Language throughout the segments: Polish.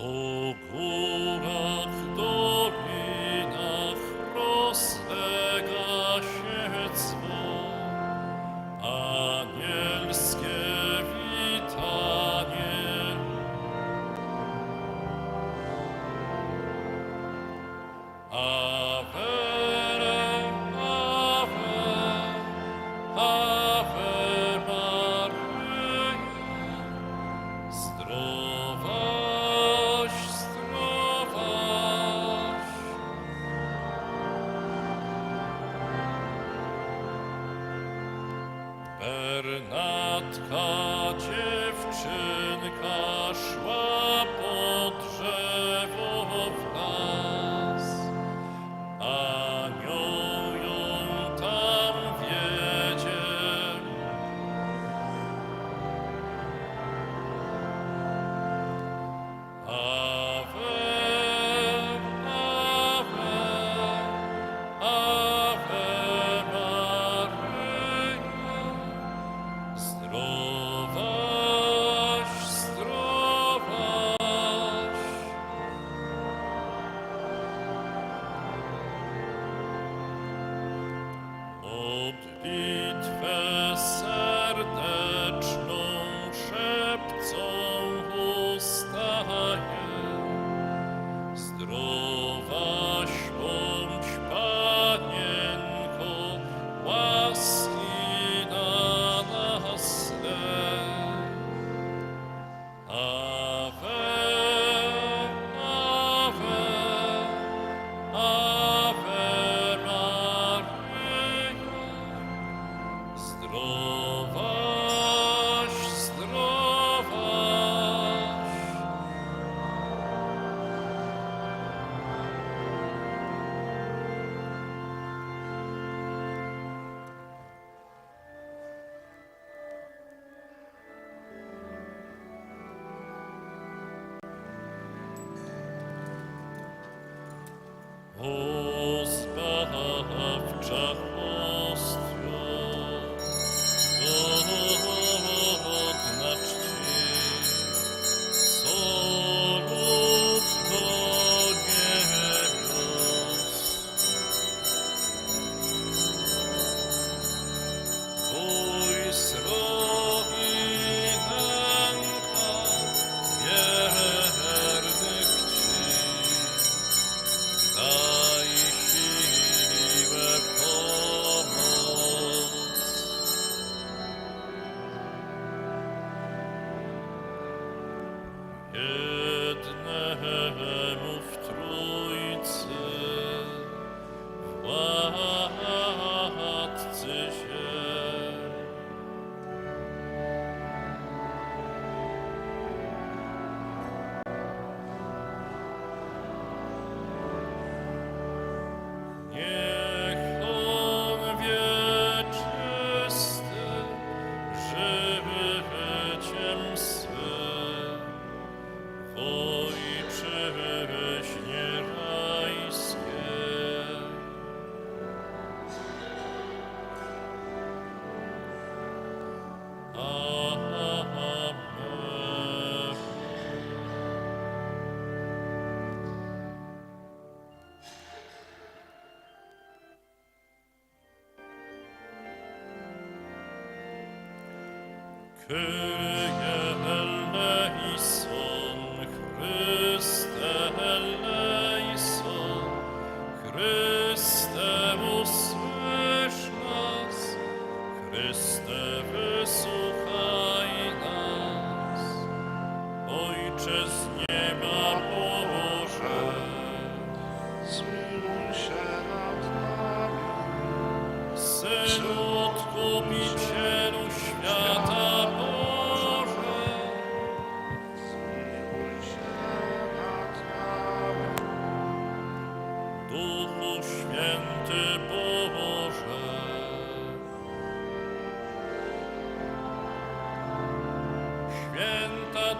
Po Could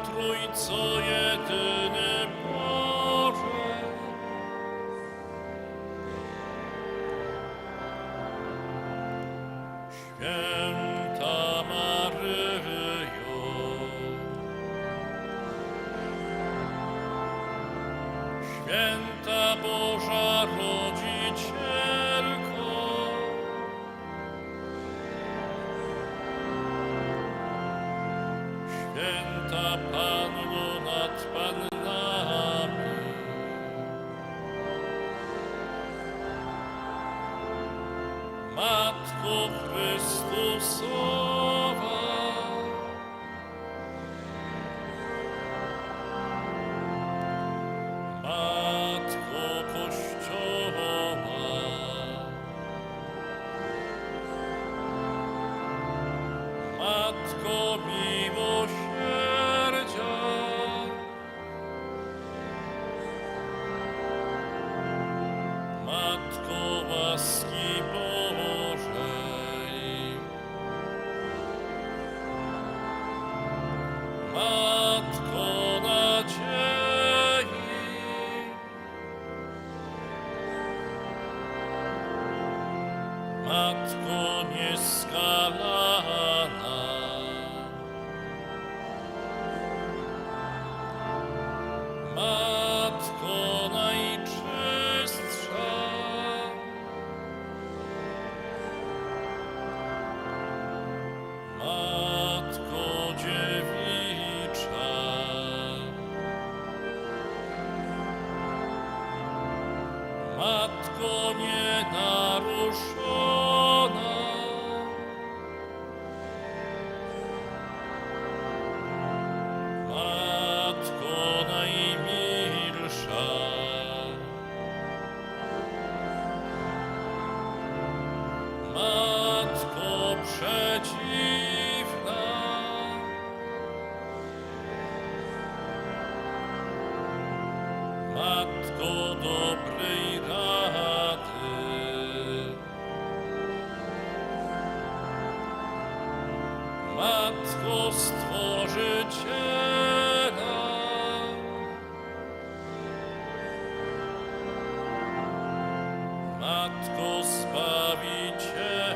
Trójco Matko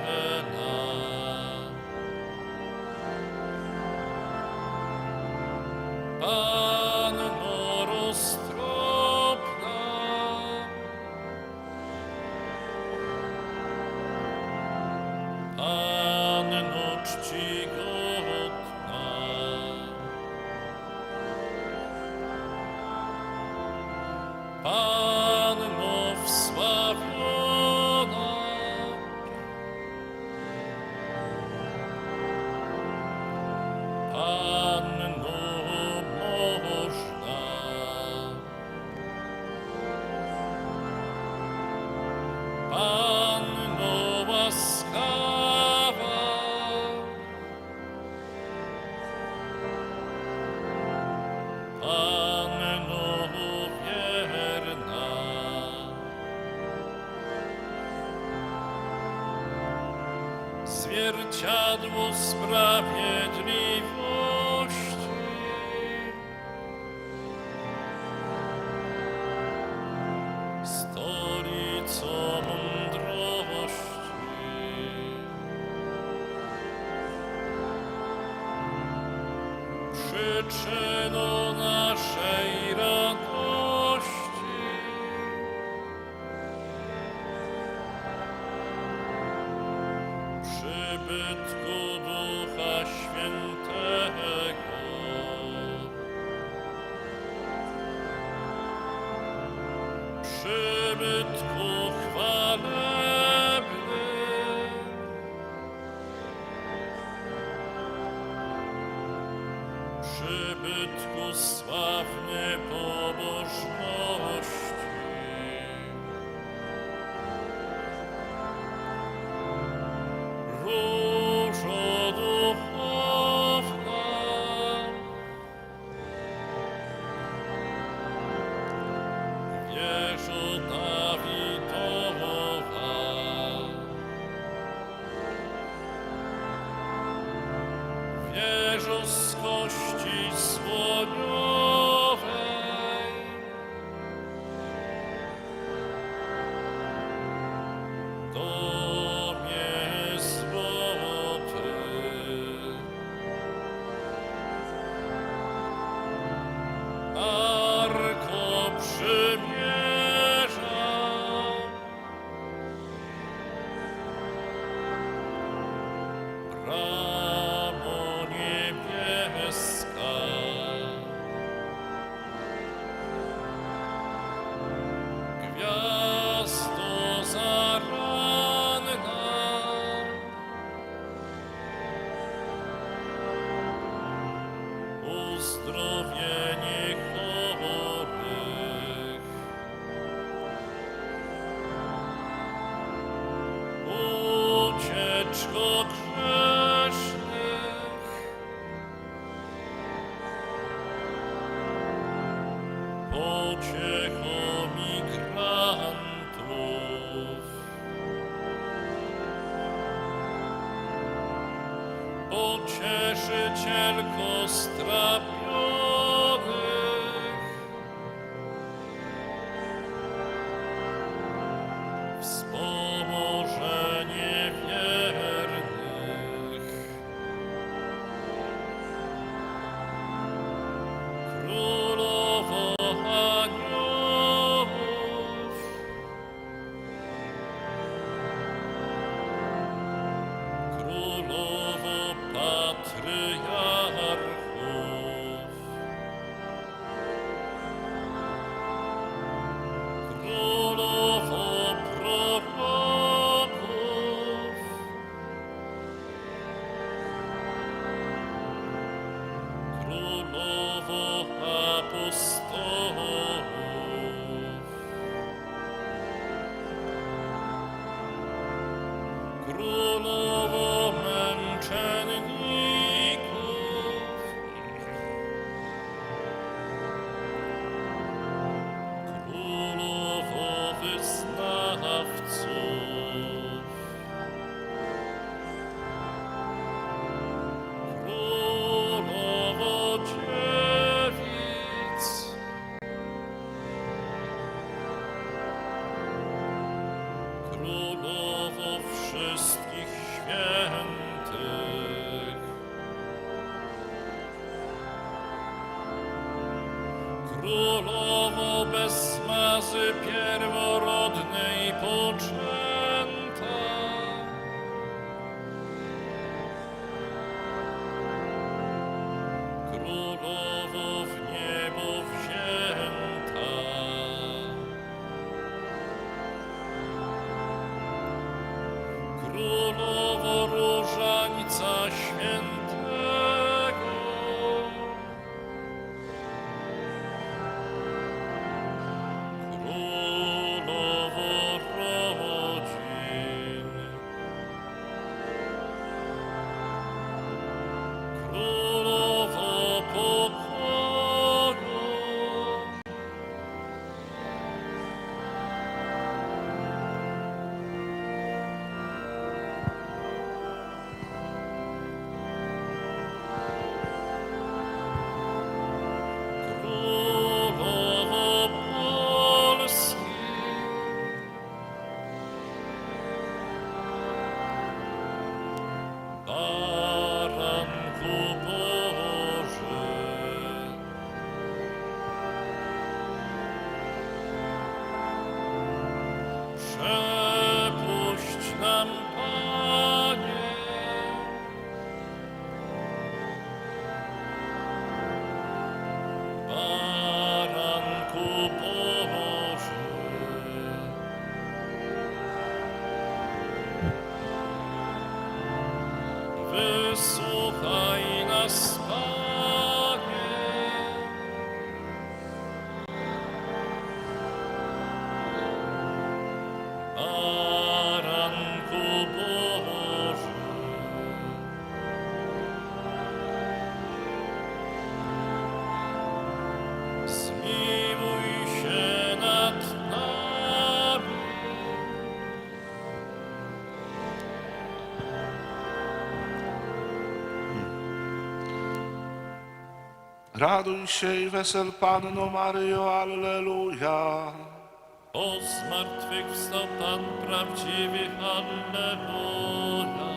zwierciadło sprawiedliwości, przybytku sławny pobożności. Run. spoil. Raduj się i wesel Panno Maryjo, Alleluja. O zmartwychwstał Pan prawdziwy, Alleluja.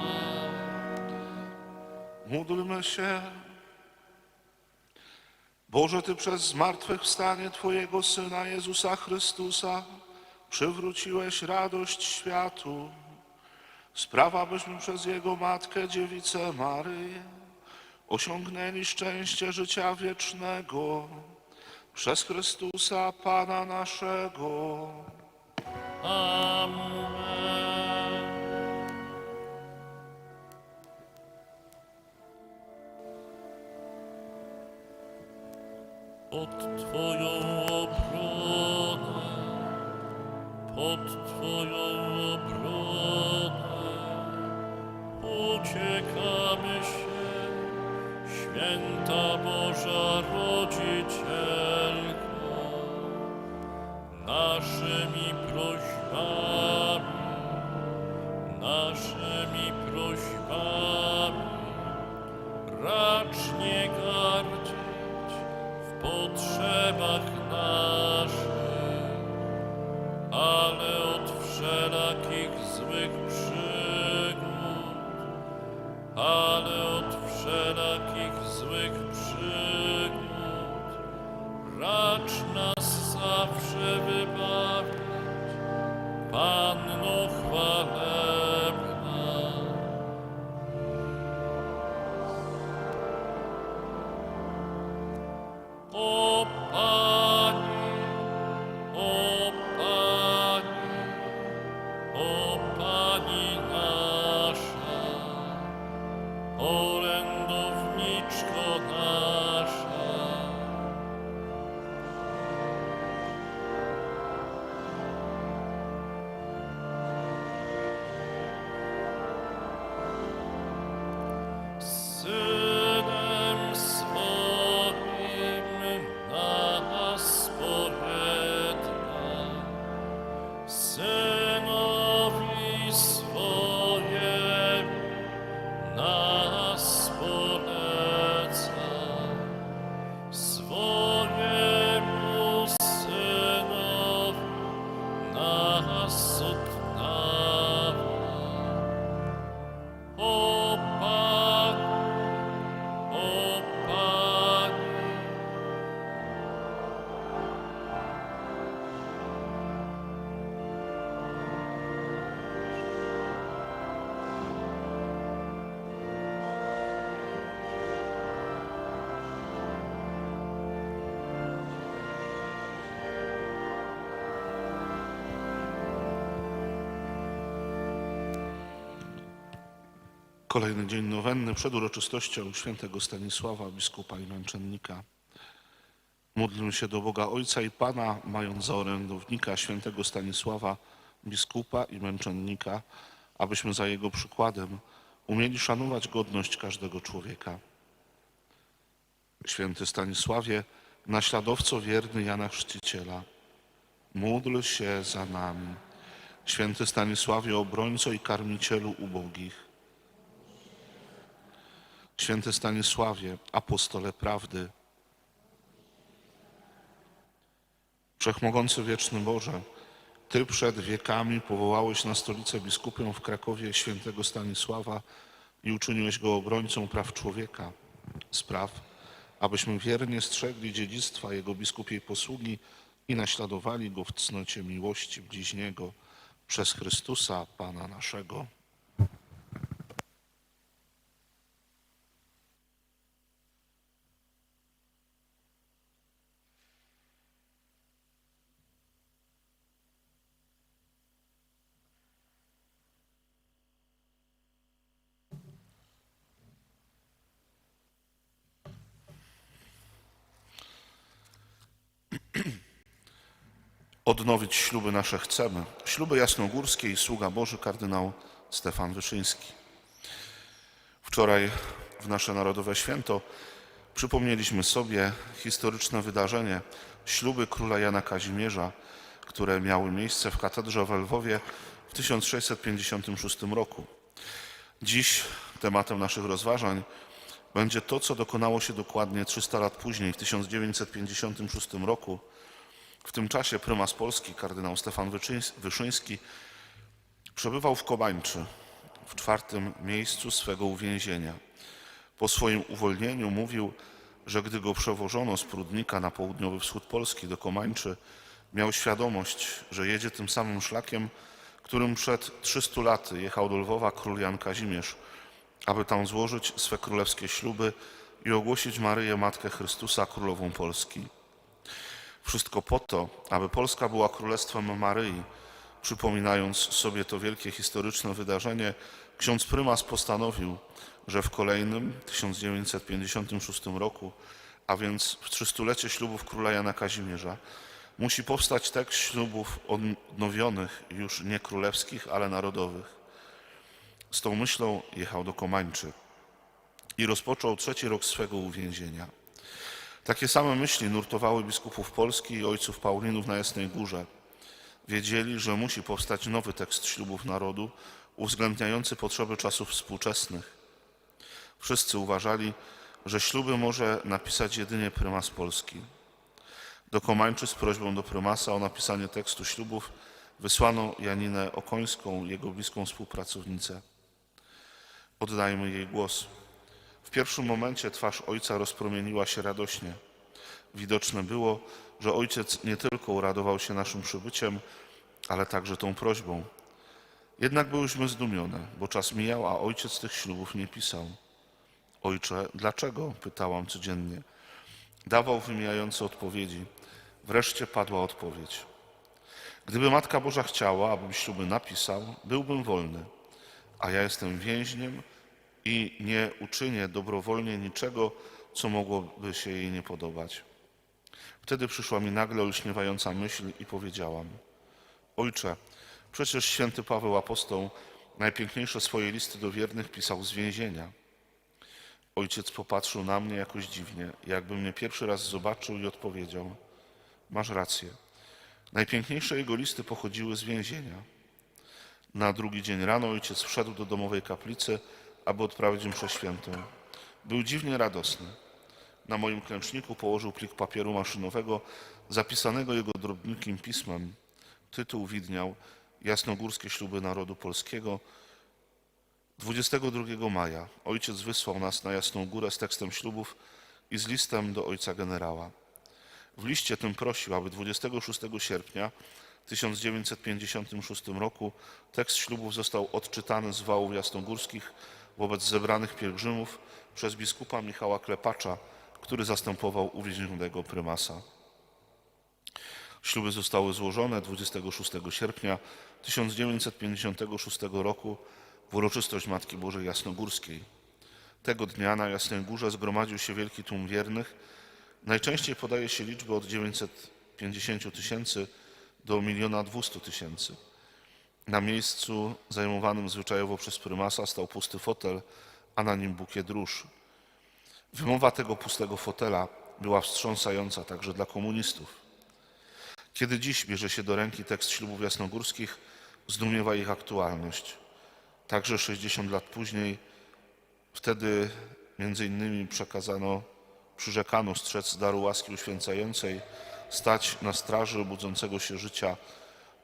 Módlmy się. Boże, Ty przez zmartwychwstanie Twojego Syna Jezusa Chrystusa przywróciłeś radość światu. Sprawa, byśmy przez Jego Matkę, Dziewicę Maryję, osiągnęli szczęście życia wiecznego przez Chrystusa Pana naszego. Amen. pod Twoją obronę, pod Twoją obronę uciekamy się, święta Boża Rodzicielko, Kolejny dzień nowenny przed uroczystością świętego Stanisława, biskupa i męczennika. Módlmy się do Boga Ojca i Pana, mając za orędownika świętego Stanisława, biskupa i męczennika, abyśmy za jego przykładem umieli szanować godność każdego człowieka. Święty Stanisławie, naśladowco wierny Jana Chrzciciela, módl się za nami. Święty Stanisławie, obrońco i karmicielu ubogich, Święty Stanisławie, apostole prawdy, Wszechmogący wieczny Boże, Ty przed wiekami powołałeś na stolicę biskupią w Krakowie świętego Stanisława i uczyniłeś go obrońcą praw człowieka. Spraw, abyśmy wiernie strzegli dziedzictwa jego biskupiej posługi i naśladowali go w cnocie miłości bliźniego przez Chrystusa, Pana naszego. Odnowić śluby nasze chcemy. Śluby jasnogórskie i sługa Boży kardynał Stefan Wyszyński. Wczoraj w nasze Narodowe Święto przypomnieliśmy sobie historyczne wydarzenie śluby króla Jana Kazimierza, które miały miejsce w katedrze w Lwowie w 1656 roku. Dziś tematem naszych rozważań będzie to, co dokonało się dokładnie 300 lat później, w 1956 roku. W tym czasie prymas Polski, kardynał Stefan Wyszyński, przebywał w Kobańczy, w czwartym miejscu swego uwięzienia. Po swoim uwolnieniu mówił, że gdy go przewożono z Prudnika na południowy wschód Polski do Komańczy, miał świadomość, że jedzie tym samym szlakiem, którym przed 300 laty jechał do Lwowa król Jan Kazimierz, aby tam złożyć swe królewskie śluby i ogłosić Maryję, Matkę Chrystusa, królową Polski. Wszystko po to, aby Polska była królestwem Maryi. Przypominając sobie to wielkie historyczne wydarzenie, ksiądz prymas postanowił, że w kolejnym 1956 roku a więc w trzystulecie ślubów króla Jana Kazimierza, musi powstać tekst ślubów odnowionych, już nie królewskich, ale narodowych. Z tą myślą jechał do Komańczy i rozpoczął trzeci rok swego uwięzienia. Takie same myśli nurtowały biskupów Polski i ojców Paulinów na Jasnej Górze. Wiedzieli, że musi powstać nowy tekst ślubów narodu, uwzględniający potrzeby czasów współczesnych. Wszyscy uważali, że śluby może napisać jedynie prymas Polski. Do Komańczy z prośbą do prymasa o napisanie tekstu ślubów wysłano Janinę Okońską, jego bliską współpracownicę. Oddajmy jej głos. W pierwszym momencie twarz ojca rozpromieniła się radośnie. Widoczne było, że ojciec nie tylko uradował się naszym przybyciem, ale także tą prośbą. Jednak byłyśmy zdumione, bo czas mijał, a ojciec tych ślubów nie pisał. Ojcze, dlaczego? pytałam codziennie. Dawał wymijające odpowiedzi. Wreszcie padła odpowiedź. Gdyby Matka Boża chciała, abym śluby napisał, byłbym wolny, a ja jestem więźniem i nie uczynię dobrowolnie niczego, co mogłoby się jej nie podobać. Wtedy przyszła mi nagle olśniewająca myśl i powiedziałam: Ojcze, przecież święty Paweł apostoł najpiękniejsze swoje listy do wiernych pisał z więzienia. Ojciec popatrzył na mnie jakoś dziwnie, jakby mnie pierwszy raz zobaczył i odpowiedział: Masz rację. Najpiękniejsze jego listy pochodziły z więzienia. Na drugi dzień rano ojciec wszedł do domowej kaplicy, aby odprawić mszę świętą. Był dziwnie radosny. Na moim klęczniku położył plik papieru maszynowego, zapisanego jego drobnikim pismem. Tytuł widniał Jasnogórskie śluby narodu polskiego. 22 maja ojciec wysłał nas na Jasną Górę z tekstem ślubów i z listem do ojca generała. W liście tym prosił, aby 26 sierpnia 1956 roku tekst ślubów został odczytany z wałów jasnogórskich wobec zebranych pielgrzymów przez biskupa Michała Klepacza, który zastępował uwięzionego prymasa. Śluby zostały złożone 26 sierpnia 1956 roku w uroczystość Matki Bożej Jasnogórskiej. Tego dnia na Jasnej Górze zgromadził się wielki tłum wiernych. Najczęściej podaje się liczbę od 950 tysięcy do miliona 200 tysięcy. Na miejscu zajmowanym zwyczajowo przez prymasa stał pusty fotel, a na nim bukiet róż. Wymowa tego pustego fotela była wstrząsająca także dla komunistów. Kiedy dziś bierze się do ręki tekst ślubów jasnogórskich, zdumiewa ich aktualność. Także 60 lat później, wtedy między innymi przekazano, przyrzekano strzec daru łaski uświęcającej, stać na straży budzącego się życia,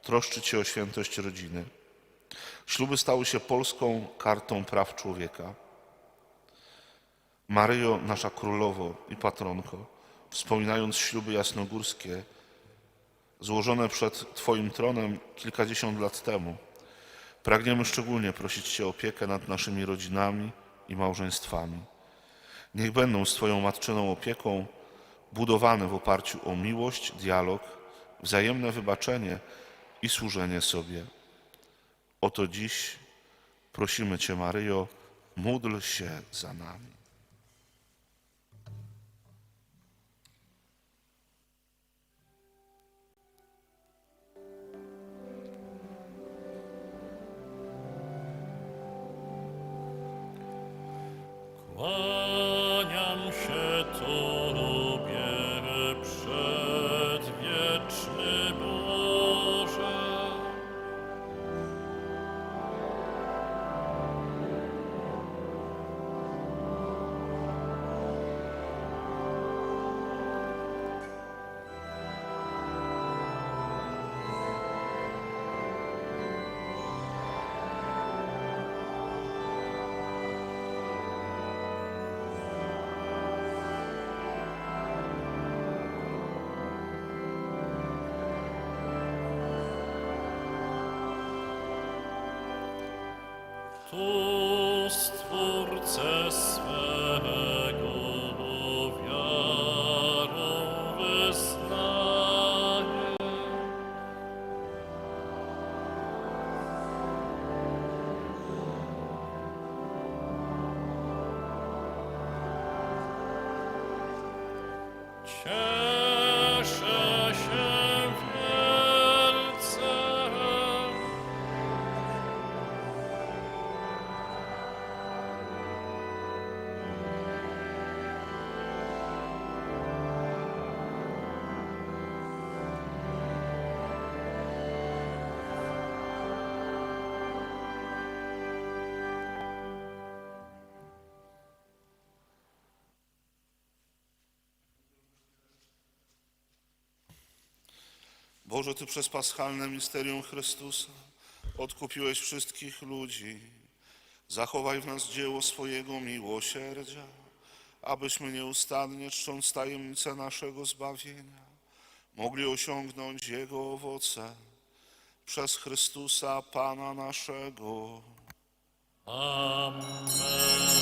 troszczyć się o świętość rodziny. Śluby stały się polską kartą praw człowieka. Maryjo, nasza królowo i patronko, wspominając śluby jasnogórskie, złożone przed Twoim tronem kilkadziesiąt lat temu, pragniemy szczególnie prosić Cię o opiekę nad naszymi rodzinami i małżeństwami. Niech będą z Twoją matczyną opieką budowane w oparciu o miłość, dialog, wzajemne wybaczenie i służenie sobie. Oto dziś prosimy Cię, Maryjo, módl się za nami. Kłaniam post forces Boże, Ty przez paschalne misterium Chrystusa odkupiłeś wszystkich ludzi. Zachowaj w nas dzieło swojego miłosierdzia, abyśmy nieustannie czcząc tajemnicę naszego zbawienia, mogli osiągnąć Jego owoce przez Chrystusa Pana naszego. Amen.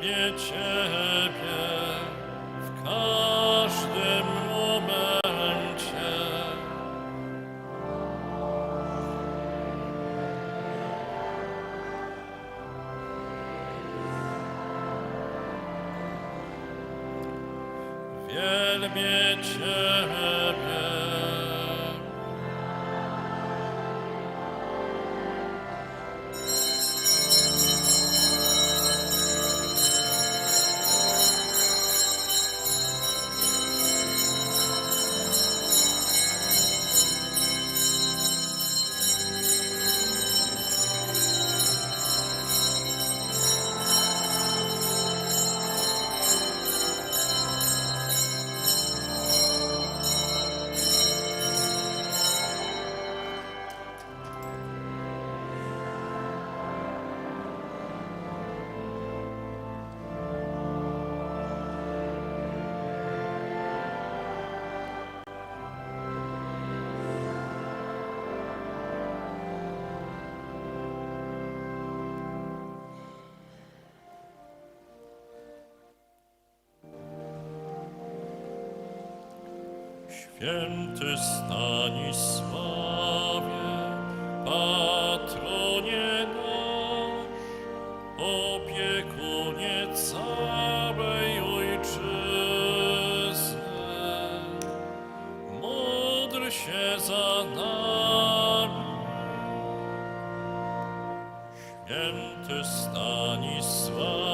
Wielbię Ciebie Święty Stanisławie, patronie nasz, opiekunie całej ojczyzny, módl się za nami. Święty Stanisławie,